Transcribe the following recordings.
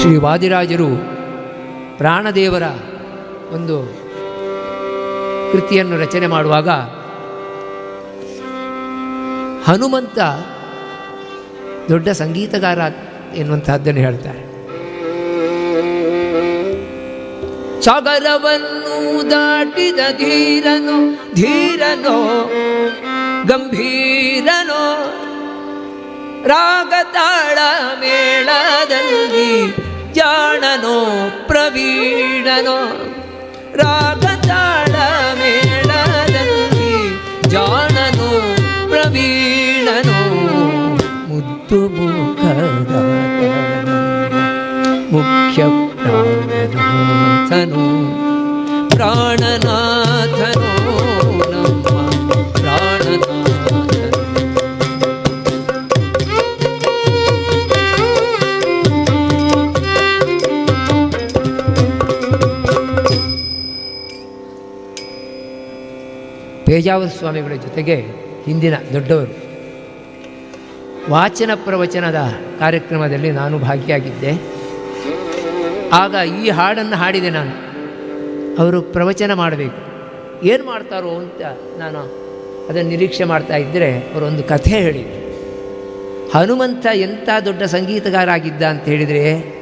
ಶ್ರೀ ವಾದಿರಾಜರು ಪ್ರಾಣದೇವರ ಒಂದು ಕೃತಿಯನ್ನು ರಚನೆ ಮಾಡುವಾಗ ಹನುಮಂತ ದೊಡ್ಡ ಸಂಗೀತಗಾರ ಎನ್ನುವಂತಹದ್ದನ್ನು ಹೇಳ್ತಾರೆ ಸಾಗರವನ್ನು ದಾಟಿದ ಧೀರನು, ಧೀರನೋ, ಗಂಭೀರನೋ, ರಾಗತಾಳ ಮೇಳದಲ್ಲಿ ಜಾಣನೋ ಪ್ರವೀಣನೋ ರಾಗತಾಳ ಮೇಳದಲ್ಲಿ ಜಾಣನೋ ಪ್ರವೀಣನೋ ಮುದ್ದು ಮುಖದ ಮುಖ್ಯ ಪ್ರಾಣನಾಥನು ಪ್ರಾಣನಾಥನು ಪೇಜಾವರ ಸ್ವಾಮಿಗಳ ಜೊತೆಗೆ ಹಿಂದಿನ ದೊಡ್ಡವರು? ವಾಚನ ಪ್ರವಚನದ ಕಾರ್ಯಕ್ರಮದಲ್ಲಿ ನಾನು ಭಾಗಿಯಾಗಿದ್ದೆ. ಆಗ ಈ ಹಾಡನ್ನು ಹಾಡಿದೆ ನಾನು. ಅವರು ಪ್ರವಚನ ಮಾಡಬೇಕು. ಏನು ಮಾಡ್ತಾರೋ ಅಂತ ನಾನು ಅದನ್ನು ನಿರೀಕ್ಷೆ ಮಾಡ್ತಾ ಇದ್ದರೆ ಅವರೊಂದು ಕಥೆ ಹೇಳಿದರು. ಹನುಮಂತ ಎಂಥ ದೊಡ್ಡ ಸಂಗೀತಗಾರ ಆಗಿದ್ದ ಅಂತ ಹೇಳಿದರೆ,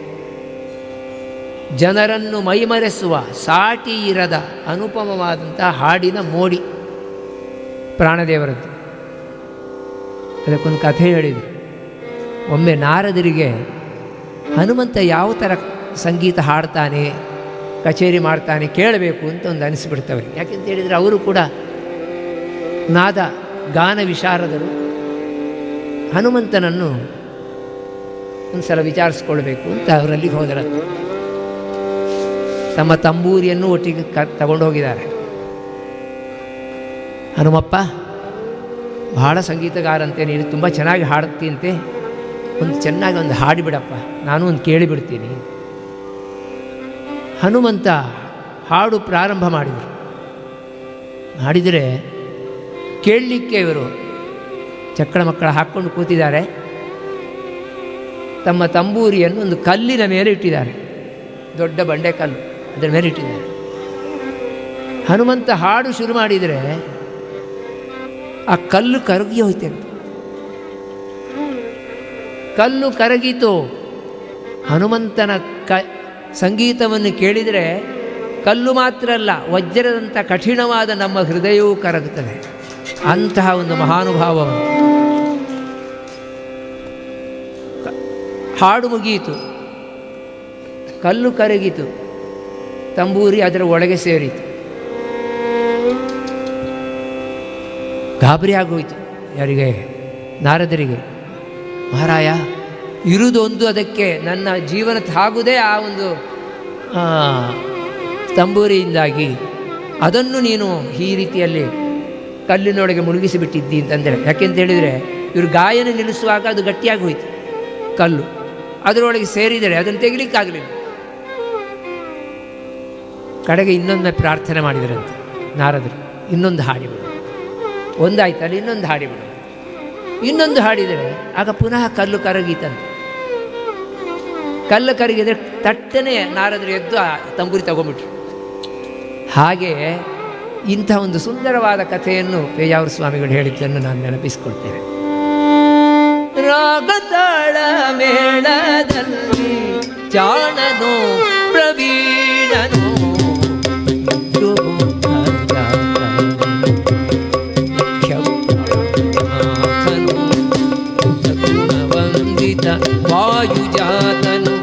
ಜನರನ್ನು ಮೈಮರೆಸುವ ಸಾಟಿ ಇರದ ಅನುಪಮವಾದಂಥ ಹಾಡಿನ ಮೋಡಿ. ಪ್ರಾಣದೇವರದ್ದು. ಅದಕ್ಕೊಂದು ಕಥೆ ಹೇಳಿದರು. ಒಮ್ಮೆ ನಾರದರಿಗೆ ಹನುಮಂತ ಯಾವ ಥರ ಸಂಗೀತ ಹಾಡ್ತಾನೆ, ಕಚೇರಿ ಮಾಡ್ತಾನೆ ಕೇಳಬೇಕು ಅಂತ ಒಂದು ಅನಿಸ್ಬಿಡ್ತವ್ರಿಗೆ. ಯಾಕೆಂತ ಹೇಳಿದರೆ ಅವರು ಕೂಡ ನಾದ ಗಾನ ವಿಶಾರದರು. ಹನುಮಂತನನ್ನು ಒಂದು ಸಲ ವಿಚಾರಿಸ್ಕೊಳ್ಬೇಕು ಅಂತ ಅವರಲ್ಲಿಗೆ ಹೋದರಂತೆ. ತಮ್ಮ ತಂಬೂರಿಯನ್ನು ಒಟ್ಟಿಗೆ ಕ ತಗೊಂಡು ಹೋಗಿದ್ದಾರೆ ಹನುಮಪ್ಪ, ಬಹಳ ಸಂಗೀತಗಾರಂತೆ, ನೀನು ತುಂಬ ಚೆನ್ನಾಗಿ ಹಾಡುತ್ತೀಂತೆ ಒಂದು ಚೆನ್ನಾಗಿ ಒಂದು ಹಾಡಿಬಿಡಪ್ಪ, ನಾನು ಒಂದು ಕೇಳಿಬಿಡ್ತೀನಿ. ಹನುಮಂತ ಹಾಡು ಪ್ರಾರಂಭ ಮಾಡಿದರು. ಹಾಡಿದರೆ ಕೇಳಲಿಕ್ಕೆ ಇವರು ಚಕ್ಕಳ ಮಕ್ಕಳ ಹಾಕ್ಕೊಂಡು ಕೂತಿದ್ದಾರೆ. ತಮ್ಮ ತಂಬೂರಿಯನ್ನು ಒಂದು ಕಲ್ಲಿನ ಮೇಲೆ ಇಟ್ಟಿದ್ದಾರೆ. ದೊಡ್ಡ ಬಂಡೆ ಕಲ್ಲು ಅದರ ಮೇಲೆ ಇಟ್ಟಿದ್ದಾರೆ. ಹನುಮಂತ ಹಾಡು ಶುರು ಮಾಡಿದರೆ ಆ ಕಲ್ಲು ಕರಗಿ ಹೋಯ್ತೆ ಕಲ್ಲು ಕರಗಿತು. ಹನುಮಂತನ ಕ ಸಂಗೀತವನ್ನು ಕೇಳಿದರೆ ಕಲ್ಲು ಮಾತ್ರ ಅಲ್ಲ, ವಜ್ರದಂಥ ಕಠಿಣವಾದ ನಮ್ಮ ಹೃದಯವೂ ಕರಗುತ್ತದೆ. ಅಂತಹ ಒಂದು ಮಹಾನುಭಾವ ಹಾಡು ಮುಗಿಯಿತು. ಕಲ್ಲು ಕರಗಿತು. ತಂಬೂರಿ ಅದರ ಒಳಗೆ ಸೇರಿತು. ಗಾಬರಿ ಆಗೋಯ್ತು ಯಾರಿಗೆ? ನಾರದರಿಗೆ. ಮಹಾರಾಯ ಇರುವುದೊಂದು ಅದಕ್ಕೆ ನನ್ನ ಜೀವನ ತಾಗುವುದೇ ಆ ಒಂದು ತಂಬೂರಿಯಿಂದಾಗಿ. ಅದನ್ನು ನೀನು ಈ ರೀತಿಯಲ್ಲಿ ಕಲ್ಲಿನೊಳಗೆ ಮುಳುಗಿಸಿಬಿಟ್ಟಿದ್ದಿ ಅಂತಂದರೆ, ಯಾಕೆಂತ ಹೇಳಿದರೆ, ಇವರು ಗಾಯನ ನಿಲ್ಲಿಸುವಾಗ ಅದು ಗಟ್ಟಿಯಾಗಿ ಹೋಯಿತು ಕಲ್ಲು. ಅದರೊಳಗೆ ಸೇರಿದರೆ ಅದನ್ನು ತೆಗಿಲಿಕ್ಕಾಗಲಿಲ್ಲ. ಕಡೆಗೆ ಇನ್ನೊಮ್ಮೆ ಪ್ರಾರ್ಥನೆ ಮಾಡಿದರಂತೆ ನಾರದರು. ಇನ್ನೊಂದು ಹಾಡಿಬಿಡು ಒಂದಾಯ್ತಲ್ಲ, ಇನ್ನೊಂದು ಹಾಡಿಬಿಡು. ಇನ್ನೊಂದು ಹಾಡಿದರೆ ಆಗ ಪುನಃ ಕಲ್ಲು ಕರಗೀತಂತೆ. ಕಲ್ಲು ಕರಗಿದರೆ ತಟ್ಟನೆ ನಾರದರು ಎದ್ದು ತಂಬೂರಿ ತಗೊಂಬಿಟ್ರು. ಹಾಗೆ ಇಂಥ ಒಂದು ಸುಂದರವಾದ ಕಥೆಯನ್ನು ಪೇಜಾವರ ಸ್ವಾಮಿಗಳು ಹೇಳಿದ್ದನ್ನು ನಾನು ನೆನಪಿಸಿಕೊಳ್ತೇನೆ. ರಾಗತಾಳ ಮೇಳದಲ್ಲಿ ಚಾಣನು ಪ್ರವೀಣನು युजातनु